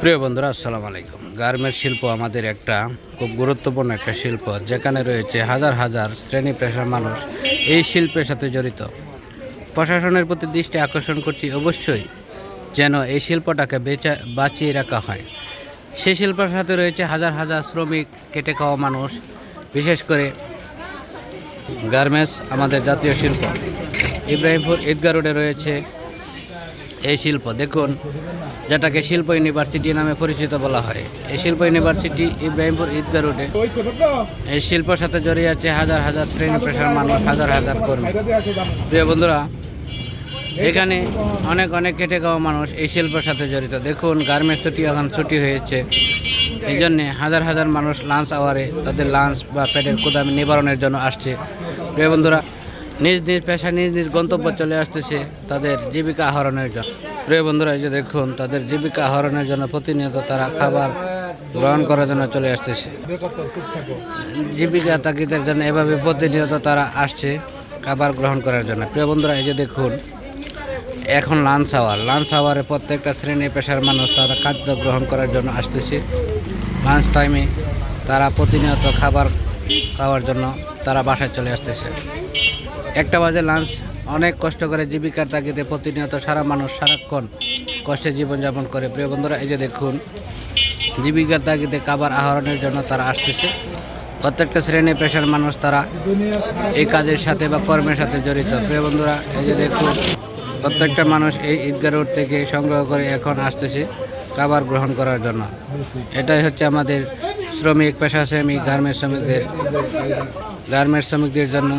প্রিয় বন্ধুরা, আসসালামু আলাইকুম। গার্মেন্টস শিল্প আমাদের একটা খুব গুরুত্বপূর্ণ একটা শিল্প, যেখানে রয়েছে হাজার হাজার শ্রেণি পেশার মানুষ এই শিল্পের সাথে জড়িত। প্রশাসনের প্রতি দৃষ্টি আকর্ষণ করছি অবশ্যই যেন এই শিল্পটাকে বেচা, বাঁচিয়ে রাখা হয়। সেই শিল্পের সাথে রয়েছে হাজার হাজার শ্রমিক, কেটে খাওয়া মানুষ, বিশেষ করে গার্মেন্টস আমাদের জাতীয় শিল্প। ইব্রাহিমপুর ঈদগা রোডে রয়েছে এই শিল্প। দেখুন, যেটাকে শিল্প ইউনিভার্সিটি নামে পরিচিত বলা হয়। এই শিল্প ইউনিভার্সিটি ইব্রাহিমপুর ঈদগা রোডে। এই শিল্পের সাথে জড়িয়ে আছে হাজার হাজার শ্রেণি পেশার মানুষ, হাজার হাজার কর্মী। প্রিয় বন্ধুরা, এখানে অনেক অনেক কেটে খাওয়া মানুষ এই শিল্পের সাথে জড়িত। দেখুন, গার্মেন্টস ছুটি, এখন ছুটি হয়েছে। এই জন্যে হাজার হাজার মানুষ লাঞ্চ আওয়ারে তাদের লাঞ্চ বা পেটের ক্ষুদা নিবারণের জন্য আসছে। প্রিয় বন্ধুরা নিজ নিজ পেশা নিজ নিজ গন্তব্য চলে আসতেছে তাদের জীবিকা আহরণের জন্য। প্রিয় বন্ধুরা, এই যে দেখুন, তাদের জীবিকা আহরণের জন্য প্রতিনিয়ত তারা খাবার গ্রহণ করার জন্য চলে আসতেছে। জীবিকা তাগিদের জন্য এভাবে প্রতিনিয়ত তারা আসছে খাবার গ্রহণ করার জন্য। প্রিয় বন্ধুরা, এই যে দেখুন, এখন লাঞ্চ আওয়ার লাঞ্চ আওয়ারে প্রত্যেকটা শ্রেণি পেশার মানুষ তারা খাদ্য গ্রহণ করার জন্য আসতেছে। লাঞ্চ টাইমে তারা প্রতিনিয়ত খাবার খাওয়ার জন্য তারা বাসায় চলে আসতেছে। একটা বাজে লাঞ্চ অনেক কষ্ট করে জীবিকার তাগিদে প্রতিনিয়ত সারা মানুষ সারাক্ষণ কষ্টে জীবনযাপন করে। প্রিয় বন্ধুরা, এই যে দেখুন, জীবিকার তাগিদে খাবার আহরণের জন্য তারা আসতেছে। প্রত্যেকটা শ্রেণি পেশার মানুষ তারা এই কাজের সাথে বা কর্মের সাথে জড়িত। প্রিয় বন্ধুরা, এই যে দেখুন, প্রত্যেকটা মানুষ এই ঈদগাহ রোড থেকে সংগ্রহ করে এখন আসতেছে খাবার গ্রহণ করার জন্য। এটাই হচ্ছে আমাদের শ্রমিক, পেশা শ্রমিক, গার্মেন্টস শ্রমিকদের গার্মেন্টস শ্রমিকদের জন্য